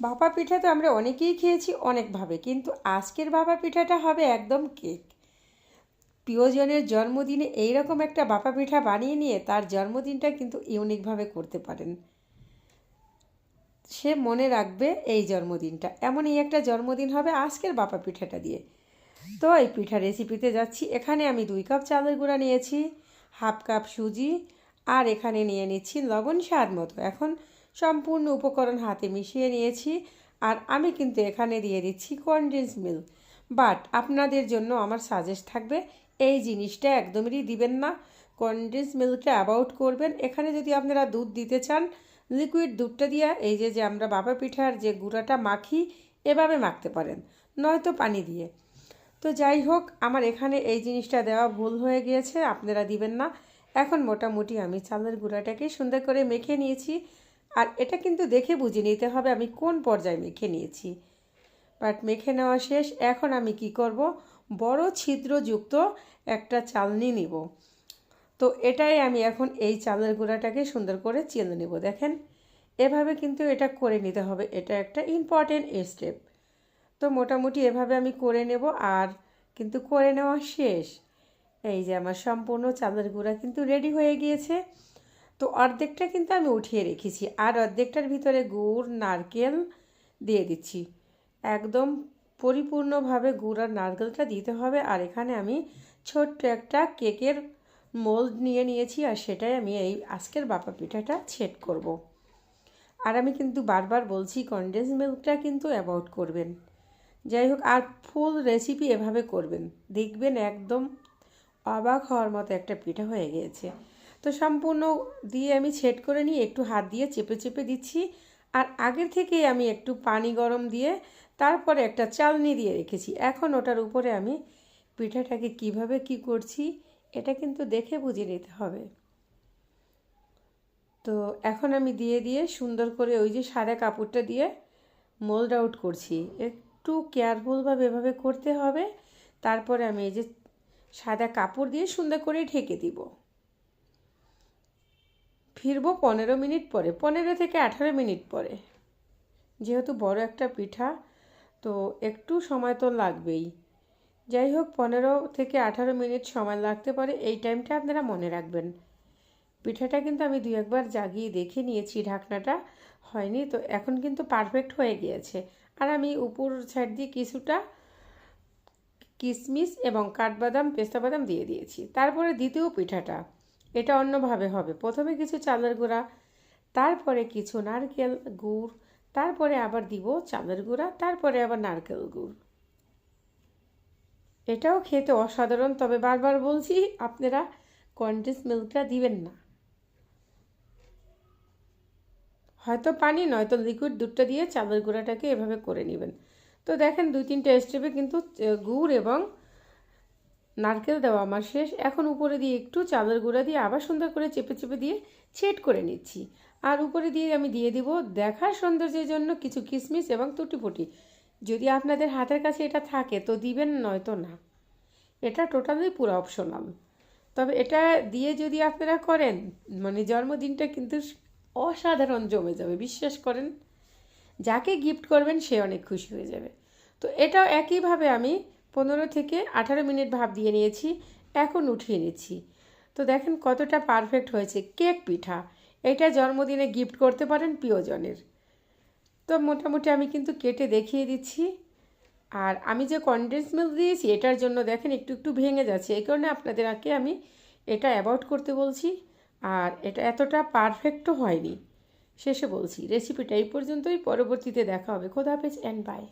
ভাপা পিঠা তো আমরা অনেকেই খেয়েছি অনেকভাবে, কিন্তু আজকের ভাপা পিঠাটা হবে একদম কেক। প্রিয়জনের জন্মদিনে এইরকম একটা বাপা পিঠা বানিয়ে নিয়ে তার জন্মদিনটা কিন্তু ইউনিকভাবে করতে পারেন। সে মনে রাখবে এই জন্মদিনটা। এমনই একটা জন্মদিন হবে আজকের বাপা পিঠাটা দিয়ে। তো এই পিঠা রেসিপিতে যাচ্ছি। এখানে আমি দুই কাপ চালের গুঁড়া নিয়েছি, হাফ কাপ সুজি, আর এখানে নিয়ে নিচ্ছি লবণ স্বাদ মতো। এখন সম্পূর্ণ উপকরণ হাতে মিশিয়ে নিয়েছি আর আমি কিন্তু এখানে দিয়ে দিচ্ছি কনডেন্স মিল্ক বাট আপনাদের জন্য আমার সাজেস্ট থাকবে, এই জিনিসটা একদমই দিবেন না। কনডেন্স মিল্কটা অ্যাবাউট করবেন। এখানে যদি আপনারা দুধ দিতে চান লিকুইড দুধটা দিয়ে এই যে যে আমরা বাবা পিঠার যে গুঁড়াটা মাখি, এভাবে মাখতে পারেন, নয়তো পানি দিয়ে। তো যাই হোক, আমার এখানে এই জিনিসটা দেওয়া ভুল হয়ে গিয়েছে, আপনারা দিবেন না। এখন মোটামুটি আমি চালের গুঁড়াটাকে সুন্দর করে মেখে নিয়েছি। আর এটা কিন্তু দেখে বুঝে নিতে হবে আমি কোন পর্যায়ে মেখে নিয়েছি। বাট মেখে নেওয়া শেষ, এখন আমি কি করব? বড় ছিদ্রযুক্ত একটা চালনি নিব। তো এটাই আমি এখন এই চালের গুঁড়াটাকে সুন্দর করে চেলে নেব, দেখেন। এভাবে কিন্তু এটা করে নিতে হবে, এটা একটা ইম্পর্টেন্ট স্টেপ তো মোটামুটি এভাবে আমি করে নেব আর কিন্তু করে নেওয়া শেষ। এই যে আমার সম্পূর্ণ চালের গুঁড়া কিন্তু রেডি হয়ে গিয়েছে। তো অর্ধেকটা কিন্তু আমি উঠিয়ে রেখেছি। আর অর্ধেকটার ভিতরে গুড়, নারকেল দিয়ে দিচ্ছি। একদম পরিপূর্ণভাবে গুড় আর নারকেলটা দিতে হবে। আর এখানে আমি ছোট্ট একটা কেকের মোল্ড নিয়ে নিয়েছি আর সেটাই আমি এই আজকের বাপা পিঠাটা ছেট করব। আর আমি কিন্তু বারবার বলছি কনডেন্স মিল্কটা কিন্তু অ্যাভয়েড করবেন। যাই হোক, আর ফুল রেসিপি এভাবে করবেন। দেখবেন একদম অবাক হওয়ার মতো একটা পিঠা হয়ে গিয়েছে। তো সম্পূর্ণ দিয়ে আমি ছেট করে নিয়ে একটু হাত দিয়ে চেপে চেপে দিচ্ছি। আর আগের থেকেই আমি একটু পানি গরম দিয়ে তারপরে একটা চালনি দিয়ে রেখেছি। এখন ওটার উপরে আমি পিঠাটাকে কীভাবে কি করছি, এটা কিন্তু দেখে বুঝে নিতে হবে। তো এখন আমি দিয়ে দিয়ে সুন্দর করে ওই যে সাদা কাপড়টা দিয়ে মোল্ড আউট করছি। একটু কেয়ারফুলভাবে এভাবে করতে হবে। তারপরে আমি এই যে সাদা কাপড় দিয়ে সুন্দর করে ঢেকে দিব। ফিরবো পনেরো মিনিট পরে, পনেরো থেকে আঠারো মিনিট পরে। যেহেতু বড় একটা পিঠা, তো একটু সময় তো লাগবেই। যাই হোক, পনেরো থেকে আঠারো মিনিট সময় লাগতে পারে, এই টাইমটা আপনারা মনে রাখবেন। পিঠাটা কিন্তু আমি দুই একবার জাগিয়ে দেখে নিয়েছি, ঢাকনাটা হয়নি, তো এখন কিন্তু পারফেক্ট হয়ে গিয়েছে। আর আমি উপর সাইড দিয়ে কিছুটা কিশমিশ এবং কাঠবাদাম পেস্তা বাদাম দিয়ে দিয়েছি। তারপরে দ্বিতীয় পিঠাটা। এটা অন্যভাবে হবে। প্রথমে কিছু চালের গুঁড়া, তারপরে কিছু নারকেল গুড়, তারপরে আবার দিব চালের গুঁড়া, তারপরে আবার নারকেল গুড়। এটাও খেতে অসাধারণ, তবে বারবার বলছি, আপনারা কন্ডেন্স মিল্কটা দিবেন না। হয়তো পানি, নয়তো লিকুইড দুধটা দিয়ে চালের গুঁড়াটাকে এভাবে করে নেবেন। তো দেখেন দুই তিনটে স্টেপে কিন্তু গুড় এবং নারকেল দেওয়া আমার শেষ। এখন উপরে দিয়ে একটু চালের গুঁড়া দিয়ে আবার সুন্দর করে চেপে চেপে দিয়ে ছেট করে নিচ্ছি। আর উপরে দিয়ে আমি দিয়ে দিব দেখার সৌন্দর্যের জন্য কিছু কিশমিশ এবং তুটিপুটি যদি আপনাদের হাতের কাছে এটা থাকে তো দিবেন, নয়তো না। এটা টোটালি পুরো অপশনাল। তবে এটা দিয়ে যদি আপনারা করেন মানে জন্মদিনটা কিন্তু অসাধারণ জমে যাবে, বিশ্বাস করেন। যাকে গিফট করবেন সে অনেক খুশি হয়ে যাবে। তো এটাও একইভাবে আমি পনেরো থেকে আঠারো মিনিট ভাব দিয়ে নিয়েছি, এখন উঠিয়ে নিচ্ছি। তো দেখেন কতটা পারফেক্ট হয়েছে, কেক পিঠা। এটা জন্মদিনে গিফট করতে পারেন প্রিয়জনের। তো মোটামুটি আমি কিন্তু কেটে দেখিয়ে দিচ্ছি। আর আমি যে কনডেন্স মিল্ক দিয়েছি, এটার জন্য দেখেন একটু একটু ভেঙে যাচ্ছে। এই কারণে আপনাদের আগে আমি এটা অ্যাভয়েড করতে বলছি। আর এটা এতটা পারফেক্টও হয়নি। শেষে বলছি রেসিপিটা এই পর্যন্তই। পরবর্তীতে দেখা হবে। খোদাহাফেজ অ্যান্ড বাই